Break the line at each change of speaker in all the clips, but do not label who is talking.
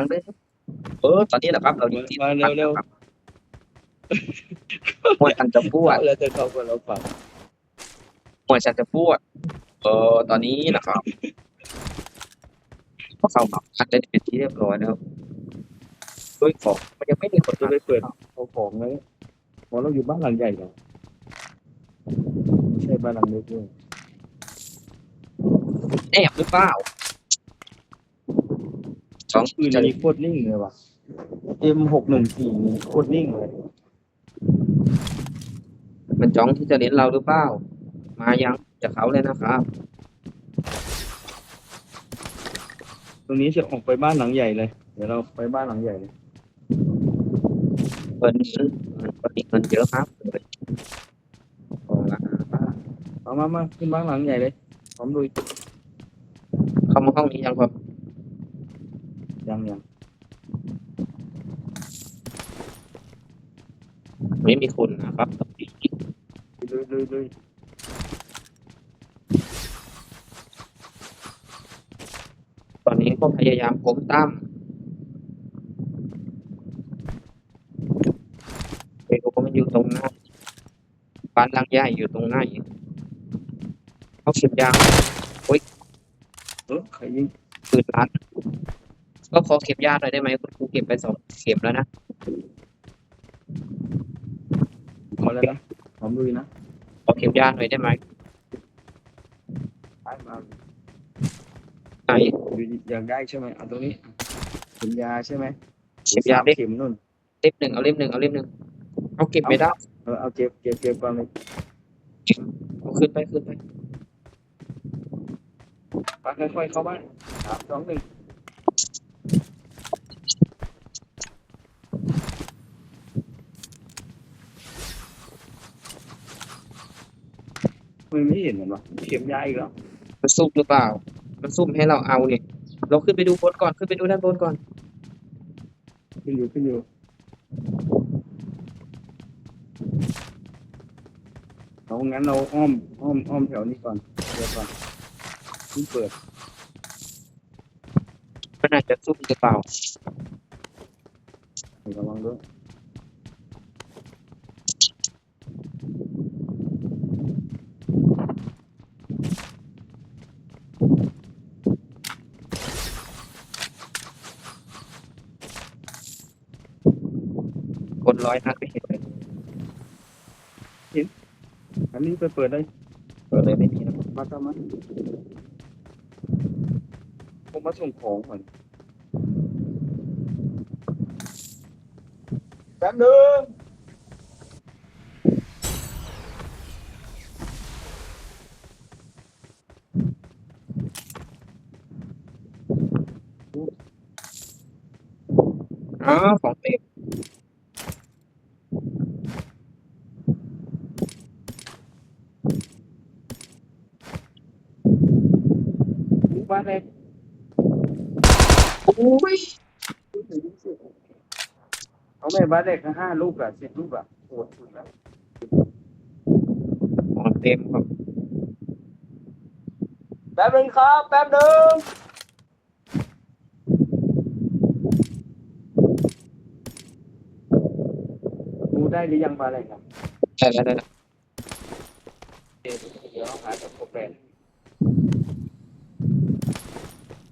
างเลยครับเออตอนนี้แหละครับ เราอยู่ที่
มาเร็วเร็ว
ครับมวยสันจะปวด
แล้วจะเข้ากับเราฝั่ง
มวยสันจะปวดเออตอนนี้นะครับก็เข้ามาพักได้เป็นที่เรียบร้อยแล้วด้วยของมันยังไม่มีคน
จะ
จะ
ไป
ไป
เปิดเอาของเลยพอเราอยู่บ้านหลังใหญ่เหรอไม่ใช่บ้านหลังเล็กด้วย
แอบหรือเปล่า สอง
ปืน
จะ
นี้โคตรนิ่งเลยว่ะ M หกหนึ่งสี่โคตรนิ่งเลย
มันจ้องที่จะเล่นเราหรือเปล่า มายังจะเขาเลยนะครับ
ตรงนี้จะออกไปบ้านหลังใหญ่เลย เดี๋ยวเราไปบ้านหลังใหญ่เลย
เงินปฏิเงินเยอะครับเลยพอละ
เอามามาขึ้นบ้านหลังใหญ่เลยพร้อมลุย
เข้ามาห้องนี้ยังครับ
ยังยัง
ไม่มีคนนะครับ
ลุยลุยลุย
ตอนนี้ก็พยายามก้มตั้มไปดูว่ามันอยู่ตรงหน้าบ้านหลังใหญ่อยู่ตรงไหนเขาเก็บยาง
เออใครยิง
ปืนรัด ก็ขอเก็บยาหน่อยได้ไหมคุณครูเก็บไปสองเข็มแล้วนะ
เอาแล้วนะพร้อมลุยนะ
ขอเก็บยาหน่อยได้ไหม
ไปมา
ไหน
อยู่อยากได้ใช่ไหมเอาตรงนี้เข็มยาใช่ไหม
เก็บยา
สม
เล่ม
เข็มนู่น
เล่มหนึ่งเอาเล่มหนึ่งเอาเล่มหนึ่งเอาเก็บไม่ได้
เออเอาเก็บเก็บเก็บก่อนเลย
เอาขึ้นไปขึ้นไป
ไปค่อยๆเข้าบ้านสามสองหนึ่ง มันไม่เห็นเหมือนวะเข็มยาอีกแล้ว
มันซุ่มหรือเปล่า มันซุ่มให้เราเอาเนี่ย เราขึ้นไปดูบนก่อน ขึ้นไปดูด้านบนก่อน
ขึ้นอยู่ขึ้นอยู่เอางั้นเราอ้อมอ้อมอ้อมแถวนี้ก่อนเดี๋ยวก่อนเพิ่งเปิด
มันอาจจะซุ่มหรือเปล่า
ระวังด้วย
ร้อยนัดไม่เห็นเลย
อันนี้ไปเปิดได้
เปิดเลยไม่มีนะ
มาทำมันผมมาส่งของก่อนแป๊บนึง
อ๋อของเต็ม
ถึงบ้าน เลย
โอ้ย
เอาแม่บ้านเด็กห้าลูกอะสิบลูกอะโหดสุดแล้ว
ของเต็มครับ
แป๊บนึงครับ แป๊บนึงดูได้หรือยังบ้านอะไรครับ
ได้แล้วได้แล้ว
เดี๋ยวหาตัวแปด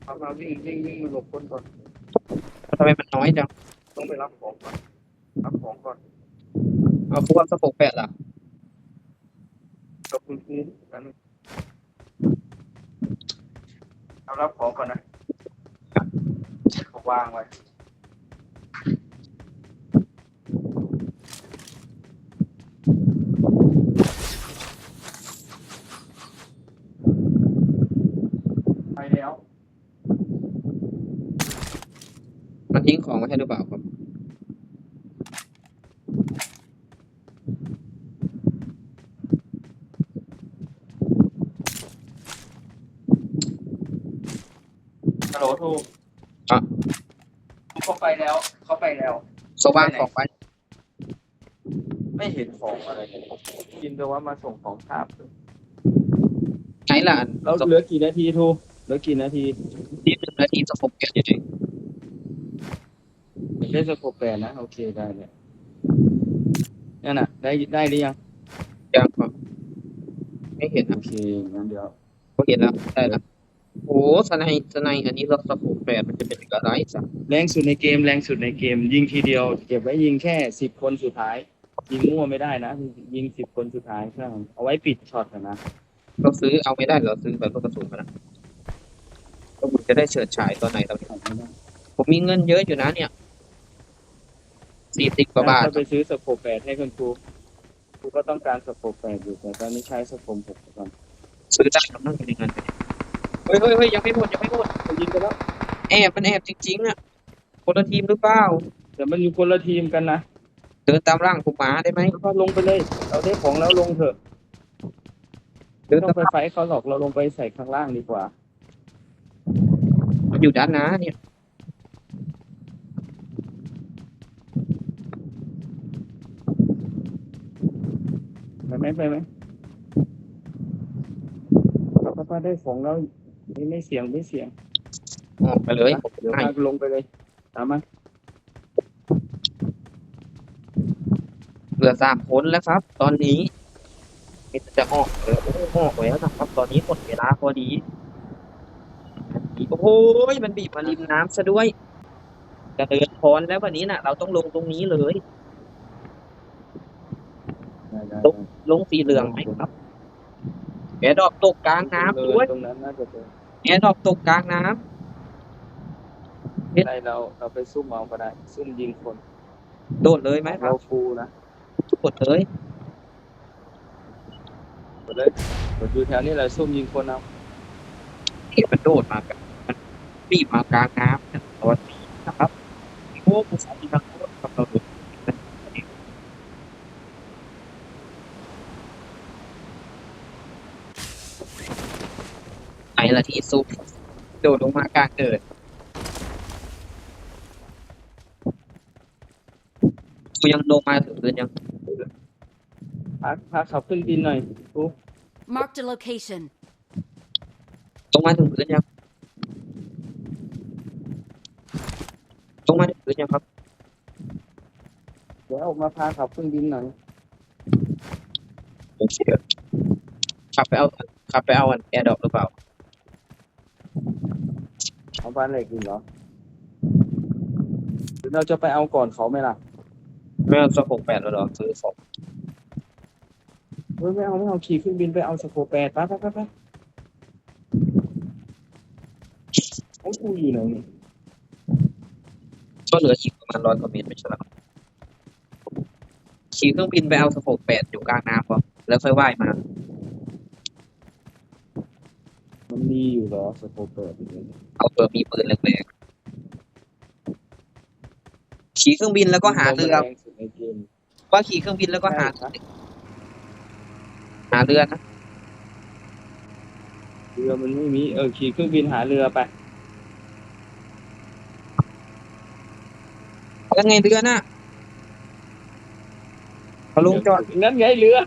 เอามาวิ่งวิ่งวิ่งมาหลบคนก่อน
ทำไมมันน้อยจัง
ต้องไปรับของก่อนรับของก่อน
เอาพวกสะโพกแปดล่ะ
กับคุณครูกันเอารับของก่อนนะเขาวางไว้ไปแล้ว
มันทิ้งของไว้ให้หรือเปล่าครับ
ฮัลโหลทูก
อะ
เขาไปแล้ว เขาไปแล้ว
เขาวางของไว้
ไม่เห็นของอะไรเลยกินแต่ว่ามาส่งของภาพ
ไหนล่ะ
เราเหลือกี่นาทีทูเหลือกี่นาที
ที่หนึ่งนาทีสะโพกแปดอยู่ไหน
ใช้สโคปแปดนะโอเคได้เลยนั่นน่ะ ได้ได้หรือยัง
ยังครับไม่เห็น
โอ
อะ
เคงั้นเดี๋ยว
ก็เห็นแล้วได้แล้วโอ้สไนสไนอันนี้เราสโคปแปดมันจะเป็นอะไรสัก
แรงสุดในเกมแรงสุดในเกม ยิงทีเดียว เก็บไว้ยิงแค่สิบคนสุดท้าย ยิงมั่วไม่ได้นะ ยิงสิบคนสุดท้ายเพื่อเอาไว้ปิดช็อตอะนะ
เราซื้อเอาไม่ได้เหรอซื้อแบบลูกกระสุนมานะก็ผมจะได้เฉิดฉายตอนไหนตอนนี้
ช็อตไม่ได้
ผมมีเงินเยอะอยู่นะเนี่ย สี่สิบกว่าบาท
ถ้าไปซื้อสโคปแปดให้คุณครูครูก็ต้องการสโคปแปดอยู่แต่ตอนนี้ใช้สโคปหกก่อน
ซื้อได้ทำนั่งเป็นเงินเฮ้ยเฮ้ยเฮ้ยยังไม่หมดยังไม่หมด
ยิงไปแล้ว
แอบมันแอบจริงๆอะคนละทีมหรือเปล่า
แต่มันอยู่คนละทีมกันนะ
เดินตามร่างผมมาได้ไหม
แล้วก็ลงไปเลย เราได้ของแล้วลงเถอะ
เดิน
ไม่ต้
ตา
อง
ม
ไปไฟท์เขาหรอกเราลงไปใส่ข้างล่างดีกว่า
มันอยู่ด้านหน้าเนี่ย
ไปไหมไปไหมป้าป้าได้ของแล้วไม่ไม่เสียงไม่เสียง
ออกไปเลยผม
เดี๋ยว
ให้
มาลงไปเลย ตามมา
เหลือสามคนแล้วครับ ตอนนี้มีแต่จะออกเลยโอ้ออกแล้วนะครับ ตอนนี้หมดเวลาพอดีโอ้โหมันบีบมาริมน้ำซะด้วยจะเดินพรแล้ววันนี้น่ะ เราต้องลงตรงนี้เลย
ได้ได้
ลง ลงสีเหลืองไหมครับแอร์ดรอปตกกลางน้ำด้วย
ตรงนั้นน่าจะเจอ
แอร์ดรอปตกกลางน้
อะไรเราเราไปซุ่มเอาก็ได้ซุ่มยิงคนำ
โดดเลยไหมครั
เรา
บ
ฟูนะ
กดเลย
กดเลยกดอยู่แถวนี้แหละซุ่มยิงคนเอา
เห็นมันโดดมาแบบมันบีบมากลางน้ำเนี่ยตอนนี้นะครับโอ้ภาษาที่นักโทษกับเราดูไหน ละที่ซุปโดดลงมากลางเกิดกูยังลงมาถึงพื้นยัง
พาพาขับขึ้นดินหน่อยฟู
Marked a location.
ลงมาถึงพื้นยังลงมาถึงพื้นยังครับ
เดี๋ยวออกมาพาขับขึ้นดินหน่อย
โอเคขับไปเอาขับไปเอาอันแอร์ดรอปหรือเปล่า
เอาบ้านเหล็กดินเหรอหรือเราจะไปเอาก่อนเขาไหมล่ะ
ไม่เอาสกปแปดแล้วเหรอซื้อสอง
เฮ้ยไม่เอาไม่เอาขี่ขึ้นบินไปเอาสโคปแปดไปไปไปไปไอ้กูอยู่ไหนนี่
ก็เหลืออีกประมาณร้อยกว่าเมตรไม่ใช่เหรอขี่เครื่องบินไปเอาสกปแปดอยู่กลางน้ำก่อนแล้วค่อยว่ายมา
มันมีอยู่เหรอสโคปแปดอยู่ไหน
เอาเผื่อมีปืนแรงๆขี่เครื่องบินแล้วก็หาเรือ
แรงสุดในเกม
ว่าขี่เครื่องบินแล้วก็หา
ใช่ครับ
หาเรือนะ
เรือมันไม่มีเออขี่เครื่องบินหาเรือไป
แล้วไงเรือน่ะเขาลงจอด
งั้นไงเรือ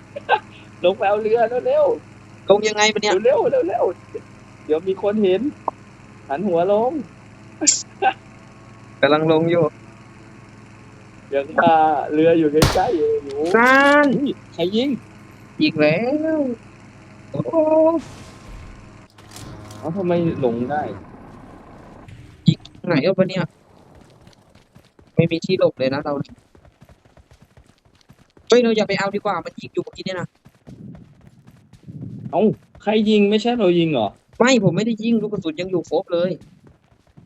ลงไปเอาเรือเร็ว
ลงยังไงปะเนี่ย
ๆเร็วๆเร็วๆเดี๋ยวมีคนเห็น หันหัวลง
กำลังลงอยู่
เดี๋ยวมาเรืออยู่ใกล้ๆอยู่หนู
นั่น
อุ๊ยใครยิง
อีกแล้วโอ้โห
เอ้าทำไมหลงได้
ไหนเอาปะเนี่ย ไม่มีที่หลบเลยนะเราเฮ้ยเราอย่าไปเอาดีกว่ามันยิงอยู่เมื่อกี้เนี่ยนะ
เอ้าใครยิงไม่ใช่เรายิงเหรอ
ไม่ผมไม่ได้ยิงลูกกระสุนยังอยู่ครบเลย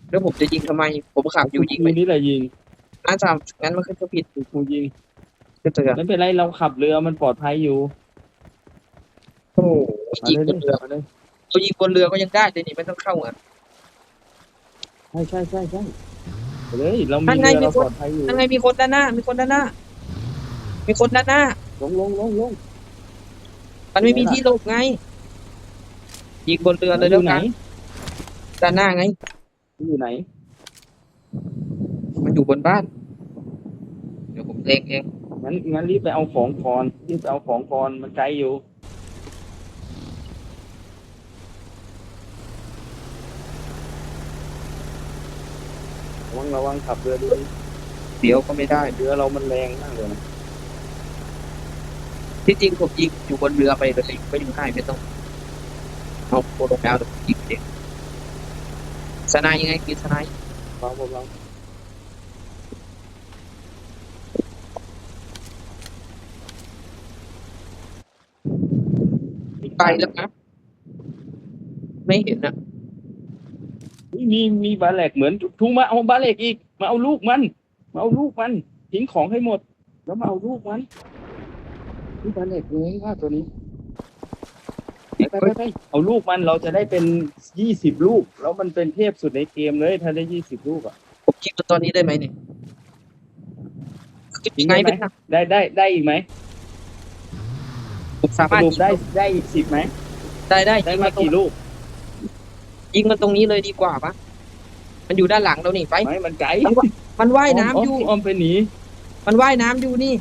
แล้วผมจะยิงทำไม ผมขับอยู่ยิงไป
คุณนี่แหละยิง
น่าจะงั้นมันคือผิด
คุณครูยิง
ก็เจอ
ไม่เป็นไรเราขับเรือมันปลอดภัยอยู่
โอ้โห
มา
ยิง
เลย
บนเรือ
มาเลย
เขายิงบนเรือก็ยังได้เลยนี่ไม่ต้องเข้าอะ
ใช่ใช่ใช่ใช่ไปเลยเรามี
นั่นไง
เรือ
มี
เรา
คน
ปลอดภัยอยู่
นั่นไงมีคนด้านหน้า มีคนด้านหน้า มีคนด้านหน้า
ลงลงลงลง
มันไม่มีที่หลบไง ยิงบนเรือเลย
อ
แล้ว
ยู่ไหน
กันด้านหน้าไง
อยู่ไหน
มันอยู่บนบ้าน เดี๋ยวผมเล็งเอง
งั้นงั้นรีบไปเอาของก่อนรีบไปเอาของก่อนมันไกลอยู่ระวังระวังขับเรือดี
เดี๋ยวก็ไม่ได้
เรือเรามันแรงมากเลยนะ
ที่จริงผมยิงอยู่บนเรือไปเลยไม่อยู่ให้ไม่ต้อง เอาโคลงแล้วเดี๋ยวผมยิงเด็กสนายยังไงกินสนาย
พร้อมพวกเรา
ไปแล้วนะไม่เห็นนะ
มีมีบาแหลกเหมือนทูมาเอาบาแหลกอีก มาเอาลูกมัน มาเอาลูกมันทิ้งของให้หมด แล้วมาเอาลูกมันนี่บาแหลกเลยว่าตัวนี้ ไปไปไปเอาลูกมันเราจะได้เป็นยี่สิบลูก แล้วมันเป็นเทพสุดในเกมเลยถ้าได้ยี่สิบลูกอะ
ผมยิงตัวตอนนี้ได้ไหมเนี่ยยังไงเป็นนะ
ได้ได้ได้อีกไหม
ผมสา
ส
มารถ
รุป
ยิง
ได้ได้อีกสิบไหม
ได้ได้
ได้
ยิง
มา
มาตรง
กี่ลูก
ยิงมันตรงนี้เลยดีกว่าปะมันอยู่ด้านหลังเรานี่ไป
ไม่มันไกล
มันว่ายน้ำอยู่
ออมไปหนี
มันว่ายน้ำอยู่นี่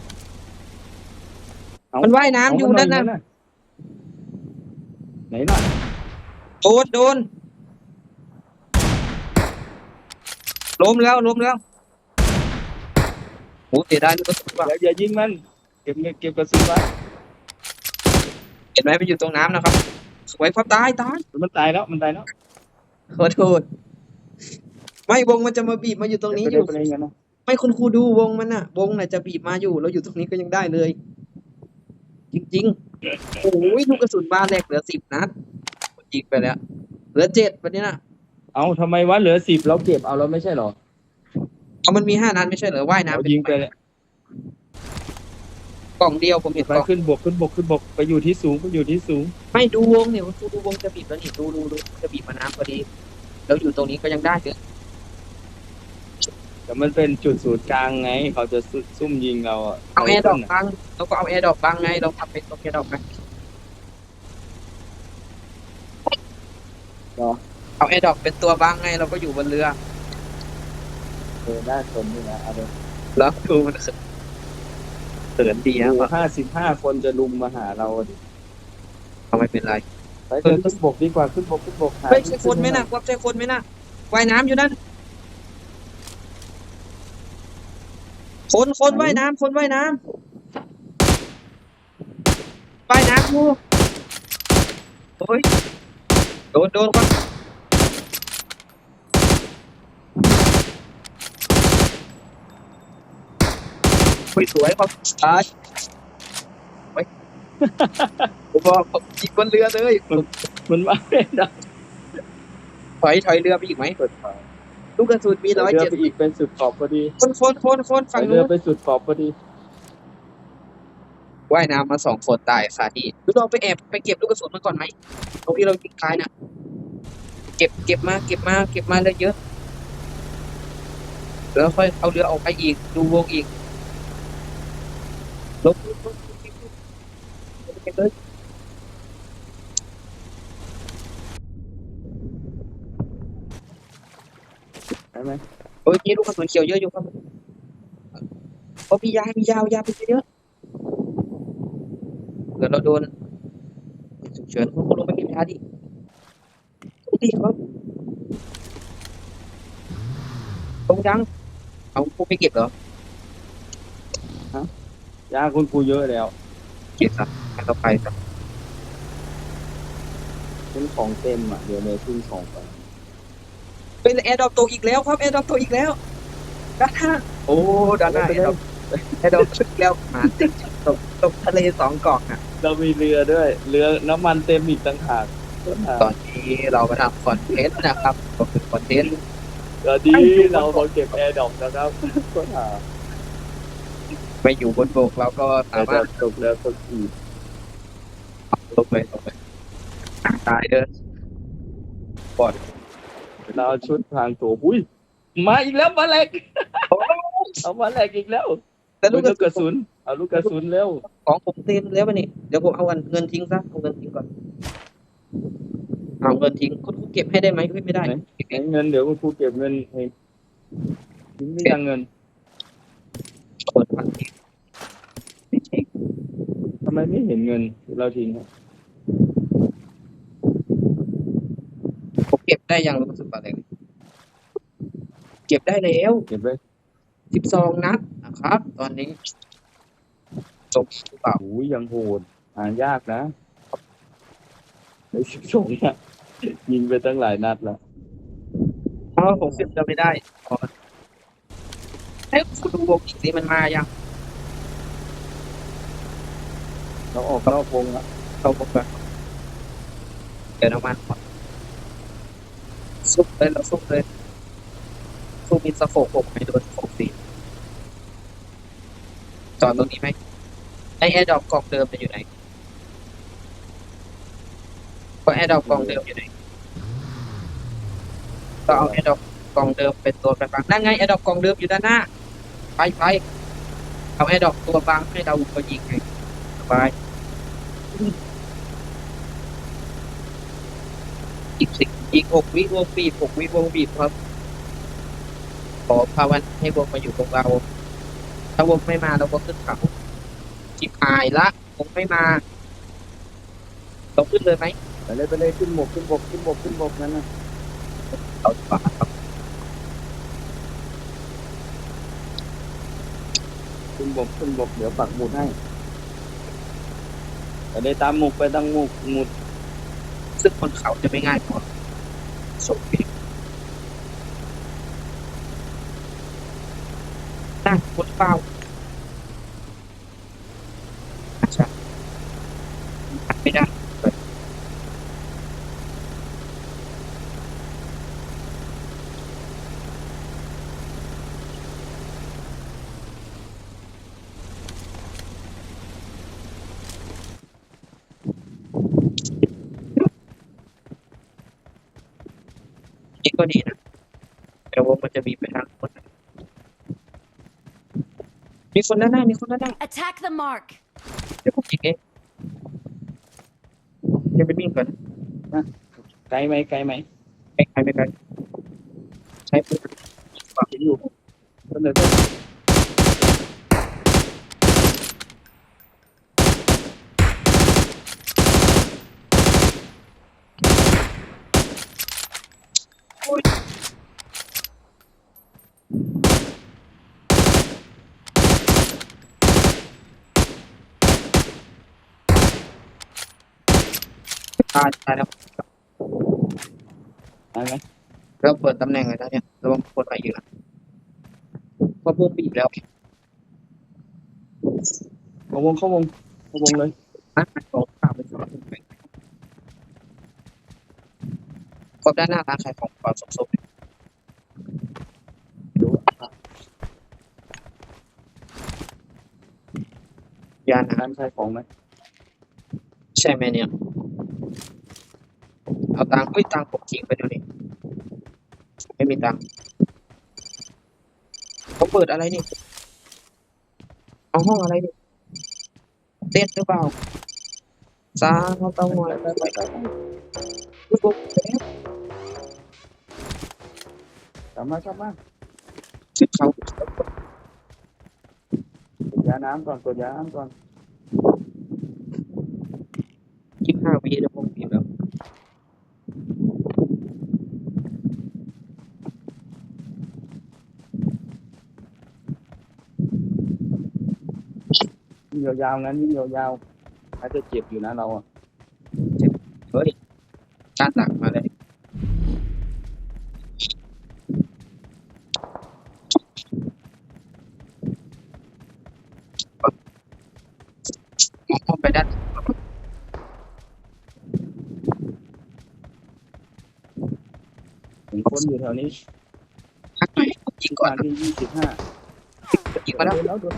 เอ้า
มันว่ายน้ำอยู่นั่นน่ะ
ไหนน่ะ
โดนโดนล้มแล้วล้มแล้วโอ้เสียดายลูกกระสุนว่ะ
เดี๋ยวอย่ายิงมัน เก็บเงินเก็บกระสุนไว้
เห็นไหมมันอยู่ตรงน้ำนะครับ สวยครับตายตาย
มันตายแล้วมันตายแล้ว
ขอโทษ ไม่วงมันจะมาบีบมาอยู่ตรงนี้อ
เดี๋ว
ยู่
ไปเลยกันนะ
ไม่คุณครูดูวงมันน่ะ วงน่ะจะบีบมาอยู่ เราอยู่ตรงนี้ก็ยังได้เลย จริง ๆ โอ้ยลูกกระสุนบานแรกเหลือสิบนัดยิงไปแล้ว เหลือเจ็ดวันนี้น่ะ
เอาทำไมวะเหลือสิบเราเก็บเอาเราไม่ใช่เหรอ
เอามันมีห้านัดไม่ใช่เหรอว่ายน้ำ
เรา
ไป
ยิงไปเลย
กล่องเดียวผมเห็น
ไป
กล่อง
ขึ้นบกขึ้นบกขึ้นบกไปอยู่ที่สูงไปอยู่ที่สูง
ไม่ดูวงเนี่ยคุณครูดูวงจะบีบแล้วนี่ดูดูดูจะบีบมาน้ำพอดี แล้วอยู่ตรงนี้ก็ยังได้เลย
แต่มันเป็นจุดศูนย์กลางไง เขาจะซุซุ่มยิงเราอะ
เอาแอร์ดรอปบังเราก็เอาแอร์ดรอปบังไง เราทำเป็นตัวแอร์ดรอปไงเอาแอร์ดรอปเป็นตัวบังไง เราก็อยู่บนเรือ
เออได้คนนี่นะเอาเลย
แล้วดูมันเขินดีนะ
ห้าสิบห้าคนจะลุมมาหาเราดิ
เอาไม่เป็นไร
ไปเดินขึ้นบกดีกว่าขึ้นบกขึ้นบกหา
เฮ้ยใช่คนไหมนะวับใช่คนไหมนะว่ายน้ำอยู่นั่น คนคนว่ายน้ำคนว่ายน้ำว่ายน้ำอยู่โอ้ยโดนโดนคนสวยสวยครับตายโอ้ยผมบอกผมยิงบนเรือเลย
มันว่าไม่ได้
ถอยถอยเรือไปอีกไหม
เปิดฝา
ลูกกระสุนมีร้อย
เรือ
เจ็ด
ไปอีกเป็นสุดขอบพอดี
คนคนคนคนฝั่ง
เรื
นู้
อนไปสุดขอบพอดี
ว่ายน้ำมาสองคนตายคาที่ดูเราไปแอบไปเก็บลูกกระสุนมาก่อนไหมตรงที่เรายิงตายน่ะ เก็บเก็บมาเก็บมาเก็บมาเลยเยอะแล้วค่อยเอาเรือออกไปอีกดูวงอีกลบลบลบเก็บเก็บเลย
ใช่ ไหม
โอ้ยนี่ลูกกระสุนเขียวเยอะอยู่ครับโอ้พี่ยาพี่ยาวยาไปเยอะเกิดเราโดนฉุกเฉินคุณลงไปเก็บยาดิดีครับตรงยังเอาพวกไปเก็บเหรอยา
คุณครูเยอะแล้ว
เก็บซะให้เราไปซะ
ขึ้นของเต็มอะเดี๋ยวเลยขึ้นของไป
เป็นแอร์ดรอปตกอีกแล้วครับแอร์ดรอปตกอีกแล้วด้านหน้าโอ้ด้านหน้าแอร์ดรอปแอร์ดรอปตกอีกแล้วมาติดตกตกทะเลสองเกาะอะ
เรามีเรือด้วย เรือน้ำมันเต็มอีกต่างหากต้นหา
ตอนนี้เรามาทำคอนเทนต์นะครับก็คือคอนเทนต์
ตอนนี้เรามาเก็บแอร์ดอกนะครับต้นหา
ไปอยู่บนบกเราก็
แอ
สา
ร์ด
มา
อ
รถ
กตกเรือคนขี่
ลงไปลงไปตายเด้อ
เรา เอาชุดพรางตัวอุ้ยมาอีกแล้วมาแหลกเอามาแหลกอีกแล้ว
แต่ลู
ลู
ก
ก
กระ
กระ
สุน
สุนเอาลูกกระสุนเร็ว
ของผมเต็มแล้ววะนี่เดี๋ยวผมเอาเงินทิ้งซะเอาเงินทิ้งก่อนเอาเงินทิ้งคุณครูเก็บให้ได้ไหมเฮ้ยไม่ได้เก็บ
ไหนเงินเดี๋ยวคุณครูเก็บเงินเองทิ้งไม่ยังเงิน
เปิดพันทิ้งไม่ใช่
ทำไมไม่เห็นเงินเราทิ้งอะ
ผมเก็บ ได้ยังรู้สึกอะไรเก็บได้แล้ว
เก็บไว้
สิบสองนัดนะครับ ตอนนี้จบหรือเปล่า
โอ้ยยังโหดหายากนะในสิบสองเนี่ยยิงไปตั้งหลายนัดแล้ว
เพราะว่าหกสิบจะไม่ได้ขอเฮ้ยคุณดูวงอีกสิมันมายัง
เราออกนอกวงแล้ว
เข้าวงกันเดี๋ยวน้ำมันก่อน ซุปเลยเราซุปเลยซุปมีสโพกหกไหมโดนสโพกสี่จอดตรงนี้ไหมไอแอร์ดรอปกล่องเดิมจะอยู่ไหนก็แอร์ดรอปกล่องเดิมอยู่ไหนก็เอาแอร์ดรอปกล่องเดิมเป็นตัวไปบังนั่นไงแอร์ดรอปกล่องเดิมอยู่ด้านหน้า ไปไปเอาแอร์ดรอปตัวบังให้เราก็ยิงไงสบายอีกสิ อีกหกวิวงบีบหกวิวงบีบครับ ขอภาวนาให้วงมาอยู่ตรงเรา ถ้าวงไม่มาเราก็ขึ้นเขาจิบหายละวงไม่มาเราขึ้นเลยไหม
ไปเลยไปเลยขึ้นบกขึ้นบกขึ้นบกขึ้นบกนั่นนะ
เราดีกว่าครับ
ขึ้นบกขึ้นบกเดี๋ยวปักหมุดให้ไปเลยตามหมุกไปตั้งหมุกหมุด
ซึ่งบนเขาจะไม่ง่ายพอ ส่งไปน่าคนเปล่า ก็ดีนะ แต่ว่ามันจะมีไปทางคนมีคนด้านหน้า มีคนด้านหน้า
Attack the mark.
เดี๋ยวผมยิงเองเดี๋ยวไปวิ่งก่อน
ไกลไหมไกลไหม
ไม่ไกลไม่ไกลใช้ปืนฝากอยู่
ก็เลย
ตายตายแล้ว
ได้ไหม
เริ่มเปิดตำแหน่งเลยนะเนี่ยระวังคนมาอีกนะเพราะพวกบีบแล้ว
เข้าวงเข้าวงเข้าวงเลย
นะสองสามเป็นสองครบด้านหน้าร้านขายของปลาสด
ดู
ๆยานนะ
ร้านขายของไหม
ใช่ไหมเนี่ย เอาตังค์อุ้ยตังค์ผมทิ้งไปเดี๋ยวนี้ไม่มีตังค์เขาเปิดอะไรนี่เอาห้องอะไรนี่เต้นหรือเปล่าซาเขาต้องหน่อยไปไปไปไปอุ๊ยผมแล้ว
กลับมากลับมา
ชุดเขา
กดยาน้ำก่อนกดยาน้ำก่อน
ยี่ห้าวิแล้วผมบีบแล้ว
วิ่งยาวๆงั้นวิ่งยาวๆอาจจะเจ็บอยู่นะเราอะ
เฮ้ยกล้าตักมาเลยมองเข้าไปด้าน
เห็นคนอยู่แถวนี้
ทักหน่อยผมยิงก่อน
บ้านที่ยี่สิบห้า
ผมยิงมาแล้ว
แล้วโดน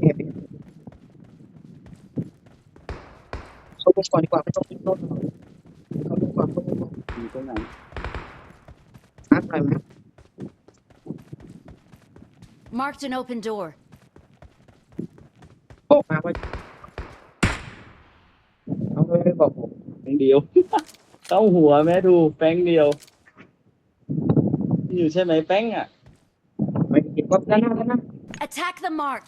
เฮ้ย เข้าไปก่อนดีกว่าไม่ต้องยิงโน่นหรอกเข้าไปก่อนเข้าไปก่อน
อยู่ตรงไหน
นัดหน่อยไหม
Marked an open door.
บอกมาว่าเอาไม่บอกผม
แป้งเดียว เข้าหัวแม่ดูแป้งเดียว อยู่ใช่ไหมแป้งอะ
ไม่เห็นว่าด้านหน้าด้านหน้า
Attack the mark.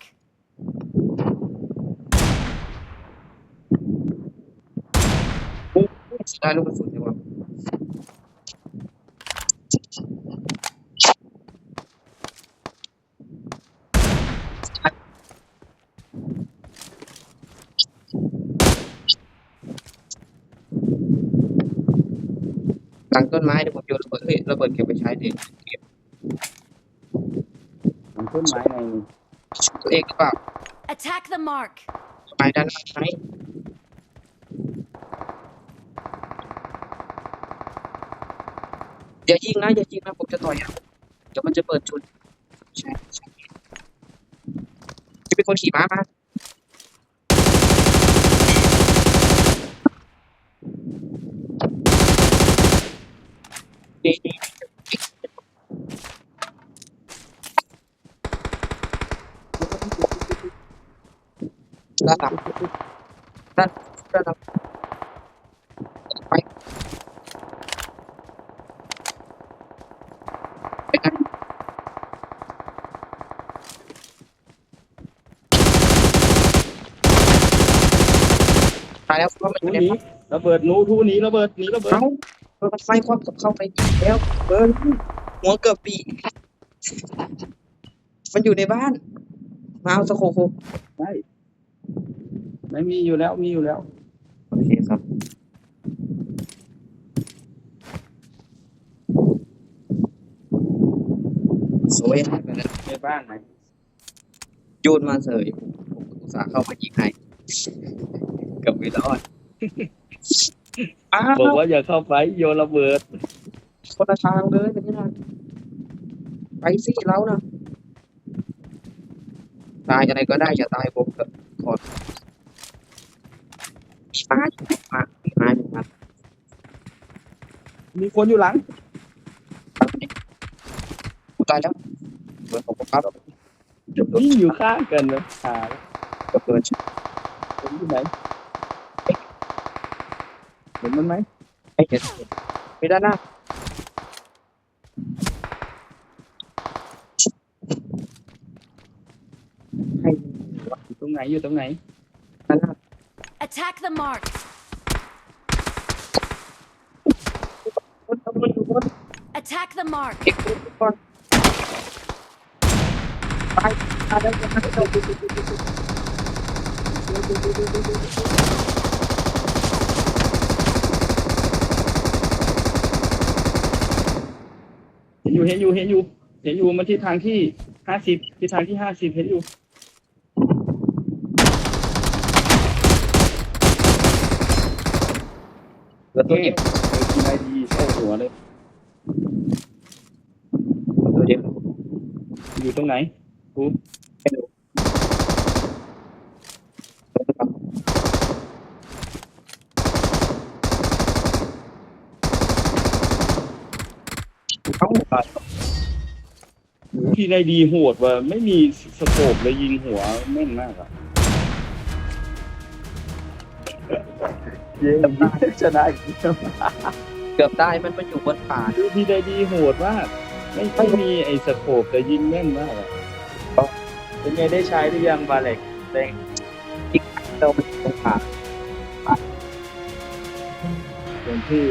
ได้ลูกกระสุนดีกว่าหลังต้นไม้เดี๋ยวผมโยนระเบิดเฮ้ยระเบิดเก็บไปใช้ดิ
หลัต้นไม้
ไงตัวเองหรือเปล่า
Attack the mark.
ไปด้านหลังไหม อย่ายิงนะอย่ายิงนะผมจะต่อยเอาเดี๋ยวมันจะเปิดชุดใช่ใช่จะเป็นคนขี่ม้ามาดีดีด้านหลังด้านด้านหลังไปไปกันตายแล้วเพราะมัน
ทู
อยู่ใน
หนี้ระเบิดหนูทูหนี้ระเบิดหนีระเบิด
เอ้าเปิดไฟความกับเข้าไปอีกแล้วเบิร์นหัวเกือบปีมันอยู่ในบ้าน มาเอาสโคโค
ใช่ไม่มีอยู่แล้วมีอยู่แล้ว
โอเคครับ สวยหายไปแล้ว
ในบ้านไหม
โยนมาเสยผมผมอุตส่าห์เข้ามายิงให้เกับไม่รอด อ้า
บอก
ว
ว่าอย่าเข้าไปโยนระเบิด
คนละทางเลยเป็นยังไงไปสิเรานะตายอะไรก็ได้อย่าตายผมเถอะขอมีม้าอยู่มามีม้าอยู่มา
มีคนอยู่หลัง
กูตายแล้วเหมือนผมครับเดี๋ยวโดน
วิ่งอยู่ข้างกันเลยหา
เดี๋ยวเกิน
คนที่ไหนเห็นมันไหม
ให้เห็นไม่ด้านหน้าให้
อยู่ตรงไหนอยู่ตรงไหน
ด้านหน้า
Attack the mark.
คนตำรวจอยู่บน
Attack the mark.
เก็บตัวทุกคนไปตายแล้วจะให้เรา
เห็น อยู่เห็นอยู่เห็นอยู่ เห็นอยู่มันที่ทางที่ห้าสิบที่ทางที่ห้าสิบเห็นอยู่
เหลือตัวเดียว
เออทีไรดีเข้าหัวเลย
ตัวเดียว
อยู่ตรงไหน
ไม่รู้เขาตาย
ทีไรดีโหดว่ะไม่มีสโคปเลยยิงหัวแม่นมากอะเย้ชนะอีกแล้ว
เกือบได้มันมาอยู่บนป่า
ดูทีไรดีโหดมากไม่ไม่มีไอ้สโคปแต่ยิงแม่นมากอะเป็นไงได้ใช้หรือยังบาเล็กแดง
เรามันอยู่บนป่า
เต็มที่